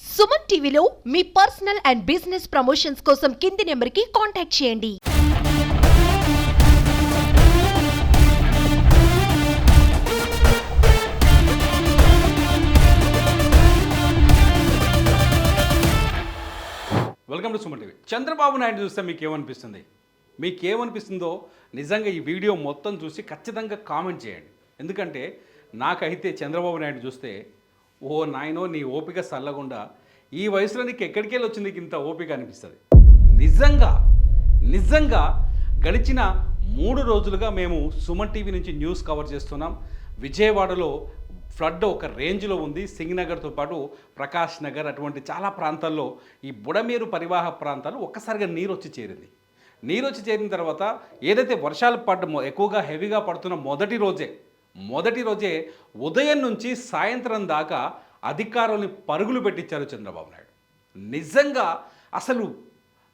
సుమన్ టీవీలో మీ personal and business promotions కోసం కింది నెంబర్కి కాంటాక్ట్ చేయండి. Welcome to Suman TV. Chandrababu Naidu చూస్తే మీకు ఏమనిపిస్తుంది మీకు ఏమనిపిస్తుందో నిజంగా ఈ వీడియో మొత్తం చూసి ఖచ్చితంగా కామెంట్ చేయండి. ఎందుకంటే నాకైతే చంద్రబాబు నాయుడు చూస్తే ఓ నాయనో నీ ఓపిక సల్లగుండా. ఈ వయసులో నీకు ఎక్కడికి వెళ్ళి వచ్చింది ఇంత ఓపిక అనిపిస్తుంది? నిజంగా నిజంగా గడిచిన మూడు రోజులుగా మేము సుమన్ టీవీ నుంచి న్యూస్ కవర్ చేస్తున్నాం. విజయవాడలో ఫ్లడ్ ఒక రేంజ్లో ఉంది. సింగ్నగర్తో పాటు ప్రకాష్ నగర్ అటువంటి చాలా ప్రాంతాల్లో ఈ బుడమేరు పరివాహ ప్రాంతాలు ఒక్కసారిగా నీరు వచ్చి చేరింది. నీరు వచ్చి చేరిన తర్వాత ఏదైతే వర్షాలు పడ్డ ఎక్కువగా హెవీగా పడుతున్న మొదటి రోజే మొదటి రోజే ఉదయం నుంచి సాయంత్రం దాకా అధికారుల్ని పరుగులు పెట్టించారు చంద్రబాబు నాయుడు. నిజంగా అసలు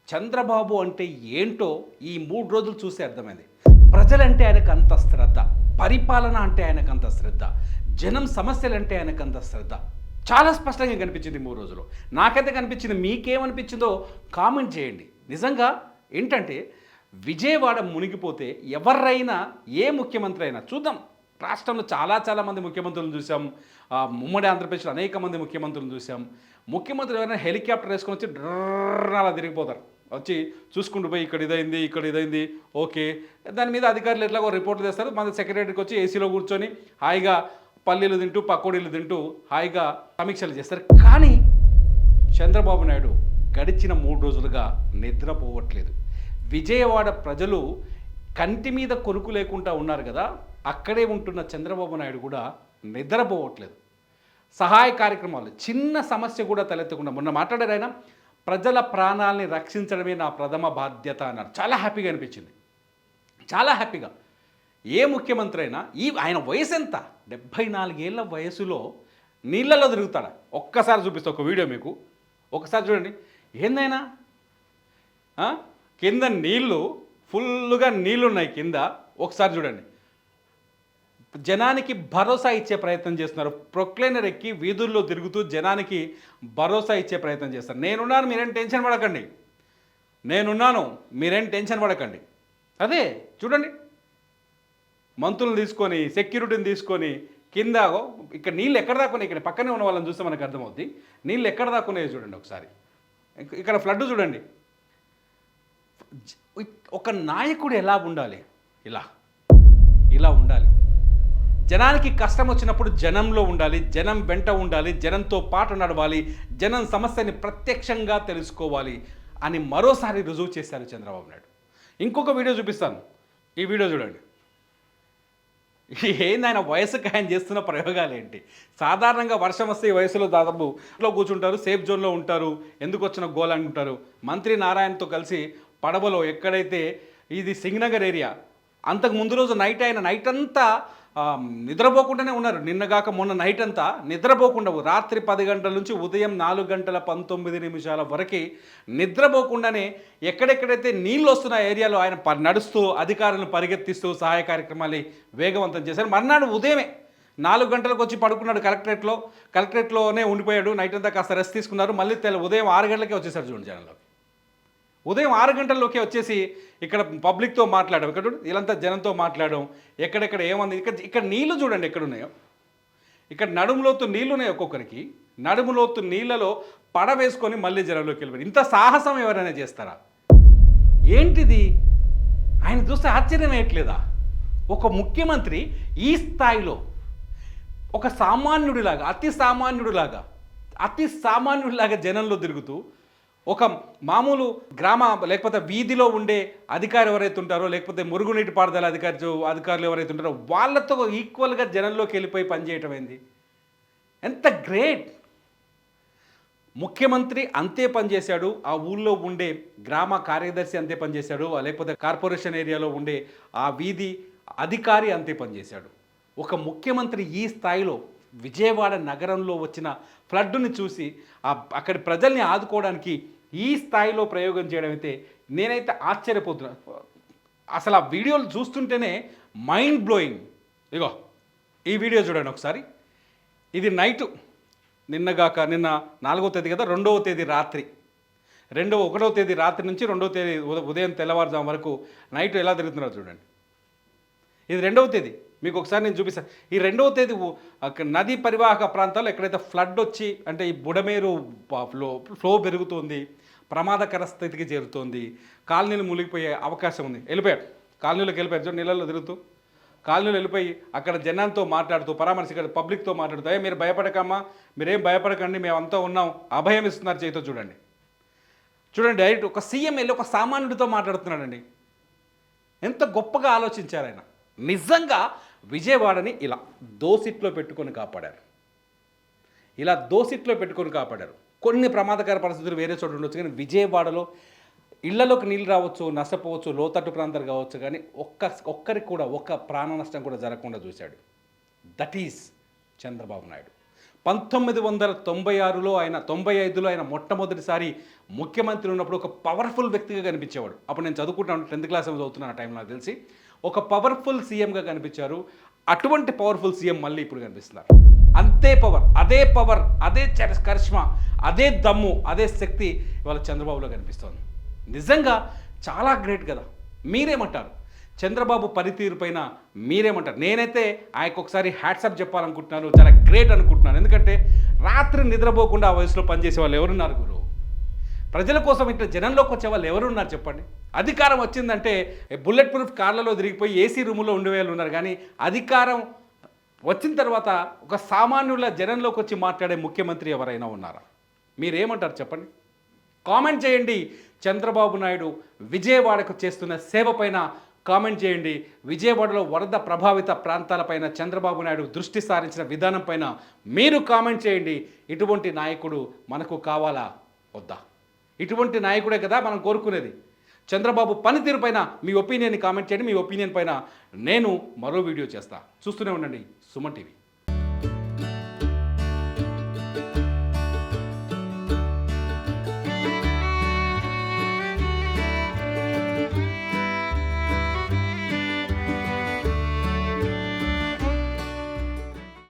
చంద్రబాబు అంటే ఏంటో ఈ మూడు రోజులు చూసి అర్థమైంది. ప్రజలంటే ఆయనకు అంత శ్రద్ధ పరిపాలన అంటే ఆయనకు అంత శ్రద్ధ జనం సమస్యలంటే ఆయనకు అంత శ్రద్ధ. చాలా స్పష్టంగా కనిపించింది మూడు రోజులు. నాకైతే కనిపించింది మీకేమనిపించిందో కామెంట్ చేయండి. నిజంగా ఏంటంటే విజయవాడ మునిగిపోతే ఎవరైనా ఏ ముఖ్యమంత్రి అయినా చూద్దాం. రాష్ట్రంలో చాలా చాలా మంది ముఖ్యమంత్రులను చూసాం. ఉమ్మడి ఆంధ్రప్రదేశ్లో అనేక మంది ముఖ్యమంత్రులను చూసాం. ముఖ్యమంత్రి ఎవరైనా హెలికాప్టర్ వేసుకొని వచ్చి అలా తిరిగిపోతారు. వచ్చి చూసుకుంటూ పోయి ఇక్కడ ఇదైంది ఇక్కడ ఇదైంది ఓకే. దాని మీద అధికారులు ఎట్లాగో రిపోర్ట్లు చేస్తారు మన సెక్రటరీకి వచ్చి ఏసీలో కూర్చొని హాయిగా పల్లీలు తింటూ పకోడీలు తింటూ హాయిగా సమీక్షలు చేస్తారు. కానీ చంద్రబాబు నాయుడు గడిచిన మూడు రోజులుగా నిద్రపోవట్లేదు. విజయవాడ ప్రజలు కంటి మీద కొనుకు లేకుండా ఉన్నారు కదా. అక్కడే ఉంటున్న చంద్రబాబు నాయుడు కూడా నిద్రపోవట్లేదు. సహాయ కార్యక్రమాలు చిన్న సమస్య కూడా తలెత్తకుండా మొన్న మాట్లాడారు ఆయన ప్రజల ప్రాణాలని రక్షించడమే నా ప్రథమ బాధ్యత అన్నారు. చాలా హ్యాపీగా అనిపించింది. చాలా హ్యాపీగా. ఏ ముఖ్యమంత్రి అయినా ఈ ఆయన వయసు ఎంత? డెబ్భై నాలుగేళ్ళ వయసులో నీళ్ళలో తిరుగుతాడా? ఒక్కసారి చూపిస్తా ఒక వీడియో మీకు. ఒకసారి చూడండి. ఏందైనా? కింద నీళ్ళు ఫుల్గా నీళ్ళు ఉన్నాయి కింద. ఒకసారి చూడండి. జనానికి భరోసా ఇచ్చే ప్రయత్నం చేస్తున్నారు. ప్రొక్లైనర్ ఎక్కి వీధుల్లో తిరుగుతూ జనానికి భరోసా ఇచ్చే ప్రయత్నం చేస్తారు. నేనున్నాను మీరేం టెన్షన్ పడకండి. నేనున్నాను మీరేం టెన్షన్ పడకండి. అదే చూడండి. మంతులను తీసుకొని సెక్యూరిటీని తీసుకొని కింద ఇక్కడ నీళ్ళు ఎక్కడ దాకా ఇక్కడ పక్కనే ఉన్న వాళ్ళని చూస్తే మనకు అర్థమవుద్ది. నీళ్ళు ఎక్కడ దాకా ఉన్నాయో చూడండి ఒకసారి. ఇక్కడ ఫ్లడ్ చూడండి. ఒక నాయకుడు ఎలా ఉండాలి? ఇలా. ఇలా ఉండాలి. జనానికి కష్టం వచ్చినప్పుడు జనంలో ఉండాలి జనం వెంట ఉండాలి జనంతో పాటు నడవాలి జనం సమస్యని ప్రత్యక్షంగా తెలుసుకోవాలి అని మరోసారి రుజువు చేశారు చంద్రబాబు నాయుడు. ఇంకొక వీడియో చూపిస్తాను. ఈ వీడియో చూడండి. ఏంది ఆయన వయసుకి ఆయన చేస్తున్న ప్రయోగాలు ఏంటి సాధారణంగా వర్షం వస్తే ఈ వయసులో దాదాపు లో కూర్చుంటారు సేఫ్ జోన్లో ఉంటారు ఎందుకు వచ్చిన గోల్ అంటుంటారు మంత్రి నారాయణతో కలిసి పడవలో ఎక్కడైతే ఇది సింగనగర్ ఏరియా అంతకు ముందు రోజు నైట్ ఆయన నైట్ అంతా నిద్రపోకుండానే ఉన్నారు. నిన్నగాక మొన్న నైట్ అంతా నిద్రపోకుండా రాత్రి పది గంటల నుంచి ఉదయం నాలుగు గంటల పంతొమ్మిది నిమిషాల వరకు నిద్రపోకుండానే ఎక్కడెక్కడైతే నీళ్ళు వస్తున్న ఏరియాలో ఆయన నడుస్తూ అధికారులను పరిగెత్తిస్తూ సహాయ కార్యక్రమాలు వేగవంతం చేశారు. మర్నాడు ఉదయమే నాలుగు గంటలకు వచ్చి పడుకున్నాడు కలెక్టరేట్లో. కలెక్టరేట్లోనే ఉండిపోయాడు. నైట్ అంతా కాస్త రెస్ట్ తీసుకున్నారు. మళ్ళీ తెల్ల ఉదయం ఆరు గంటలకే వచ్చేసారు చూడండి జనంలోకి ఉదయం ఆరు గంటల్లోకి వచ్చేసి ఇక్కడ పబ్లిక్తో మాట్లాడడం ఇక్కడ వీళ్ళంతా జనంతో మాట్లాడడం ఎక్కడెక్కడ ఏమంది ఇక్కడ ఇక్కడ నీళ్ళు చూడండి ఎక్కడ ఉన్నాయో ఇక్కడ నడుములోతు నీళ్ళు ఉన్నాయి ఒక్కొక్కరికి. నడుములోతు నీళ్ళలో పడ వేసుకొని మళ్ళీ జనంలోకి వెళ్ళిపోయి ఇంత సాహసం ఎవరైనా చేస్తారా? ఏంటిది? ఆయన చూస్తే ఆశ్చర్యం వేయట్లేదా? ఒక ముఖ్యమంత్రి ఈ స్థాయిలో ఒక సామాన్యుడిలాగా అతి సామాన్యుడిలాగా అతి సామాన్యుడిలాగా జనంలో తిరుగుతూ ఒక మామూలు గ్రామ లేకపోతే వీధిలో ఉండే అధికారులు ఎవరైతే ఉంటారో లేకపోతే మురుగునీటి పారుదల అధికారి అధికారులు ఎవరైతే ఉంటారో వాళ్ళతో ఈక్వల్గా జనంలోకి వెళ్ళిపోయి పనిచేయటం ఏంది? ఎంత గ్రేట్! ముఖ్యమంత్రి అంతే పనిచేశాడు ఆ ఊళ్ళో ఉండే గ్రామ కార్యదర్శి అంతే పనిచేశాడు లేకపోతే కార్పొరేషన్ ఏరియాలో ఉండే ఆ వీధి అధికారి అంతే పనిచేశాడు ఒక ముఖ్యమంత్రి ఈ స్థాయిలో విజయవాడ నగరంలో వచ్చిన ఫ్లడ్ని చూసి ఆ అక్కడి ప్రజల్ని ఆదుకోవడానికి ఈ స్థాయిలో ప్రయోగం చేయడం అయితే నేనైతే ఆశ్చర్యపోతున్నా. అసలు ఆ వీడియోలు చూస్తుంటేనే మైండ్ బ్లోయింగ్ ఇగో ఈ వీడియో చూడండి ఒకసారి. ఇది నైటు నిన్నగాక నిన్న నాలుగో తేదీ కదా రెండవ తేదీ రాత్రి. రెండవ ఒకటవ తేదీ రాత్రి నుంచి రెండవ తేదీ ఉదయం తెల్లవారుజాము వరకు నైట్ ఎలా తిరుగుతున్నారో చూడండి. ఇది రెండవ తేదీ. మీకు ఒకసారి నేను చూపిస్తాను ఈ రెండవ తేదీ నదీ పరివాహక ప్రాంతాల్లో ఎక్కడైతే ఫ్లడ్ వచ్చి అంటే ఈ బుడమేరు ఫ్లో ఫ్లో పెరుగుతుంది ప్రమాదకర స్థితికి చేరుతోంది కాలనీలు మునిగిపోయే అవకాశం ఉంది. వెళ్ళిపోయారు కాలనీలోకి వెళ్ళిపోయారు చూడండి నీళ్ళలో తిరుగుతూ. కాలనీలు వెళ్ళిపోయి అక్కడ జనాలతో మాట్లాడుతూ పరామర్శ ఇక్కడ పబ్లిక్తో మాట్లాడుతూ "ఏ, మీరు భయపడకమ్మా మీరేం భయపడకండి మేమంతా ఉన్నాం. అభయం ఇస్తున్నారు చేతితో చూడండి. చూడండి డైరెక్ట్ ఒక సీఎం వెళ్ళి ఒక సామాన్యుడితో మాట్లాడుతున్నాడండి. ఎంత గొప్పగా ఆలోచించారు ఆయన. నిజంగా విజయవాడని ఇలా దోసిట్లో పెట్టుకొని కాపాడారు. ఇలా దోసిట్లో పెట్టుకొని కాపాడారు. కొన్ని ప్రమాదకర పరిస్థితులు వేరే చోట ఉండొచ్చు కానీ విజయవాడలో ఇళ్ళలోకి నీళ్ళు రావచ్చు నష్టపోవచ్చు లోతట్టు ప్రాంతాలు కావచ్చు కానీ ఒక్క ఒక్కరికి కూడా ఒక్క ప్రాణ నష్టం కూడా జరగకుండా చూశాడు. That is Chandrababu Naidu. పంతొమ్మిది వందల తొంభై ఆరులో ఆయన తొంభై ఐదులో ఆయన మొట్టమొదటిసారి ముఖ్యమంత్రి ఉన్నప్పుడు ఒక పవర్ఫుల్ వ్యక్తిగా కనిపించేవాడు. అప్పుడు నేను చదువుకుంటాను టెన్త్ క్లాస్ చదువుతున్నాను ఆ టైం నాకు తెలిసి. ఒక పవర్ఫుల్ సీఎంగా కనిపించారు. అటువంటి పవర్ఫుల్ సీఎం మళ్ళీ ఇప్పుడు కనిపిస్తున్నారు. అంతే పవర్ అదే పవర్ అదే కరిష్మా అదే దమ్ము అదే శక్తి ఇవాళ చంద్రబాబులో కనిపిస్తోంది. నిజంగా చాలా గ్రేట్ కదా. మీరేమంటారు? చంద్రబాబు పనితీరు పైన మీరేమంటారు? నేనైతే ఆయనకు ఒకసారి హ్యాట్సప్ చెప్పాలనుకుంటున్నాను చాలా గ్రేట్ అనుకుంటున్నాను. ఎందుకంటే రాత్రి నిద్రపోకుండా ఆ వయసులో పనిచేసే వాళ్ళు ఎవరున్నారు గురు? ప్రజల కోసం ఇట్లా జనంలోకి వచ్చే వాళ్ళు ఎవరున్నారు చెప్పండి? అధికారం వచ్చిందంటే బుల్లెట్ ప్రూఫ్ కార్లలో తిరిగిపోయి ఏసీ రూములో ఉండే వాళ్ళు ఉన్నారు. కానీ అధికారం వచ్చిన తర్వాత ఒక సామాన్యుల జనంలోకి వచ్చి మాట్లాడే ముఖ్యమంత్రి ఎవరైనా ఉన్నారా? మీరేమంటారు చెప్పండి? కామెంట్ చేయండి. చంద్రబాబు నాయుడు విజయవాడకు చేస్తున్న సేవ పైన కామెంట్ చేయండి. విజయవాడలో వరద ప్రభావిత ప్రాంతాలపైన చంద్రబాబు నాయుడు దృష్టి సారించిన విధానం పైన మీరు కామెంట్ చేయండి. ఇటువంటి నాయకుడు మనకు కావాలా? వద్దా? ఇటువంటి నాయకుడే కదా మనం కోరుకునేది. చంద్రబాబు పనితీరు పైన మీ ఒపీనియన్ని కామెంట్ చేయండి మీ ఒపీనియన్ పైన నేను మరో వీడియో చేస్తా. చూస్తూనే ఉండండి సుమన్ టీవీ.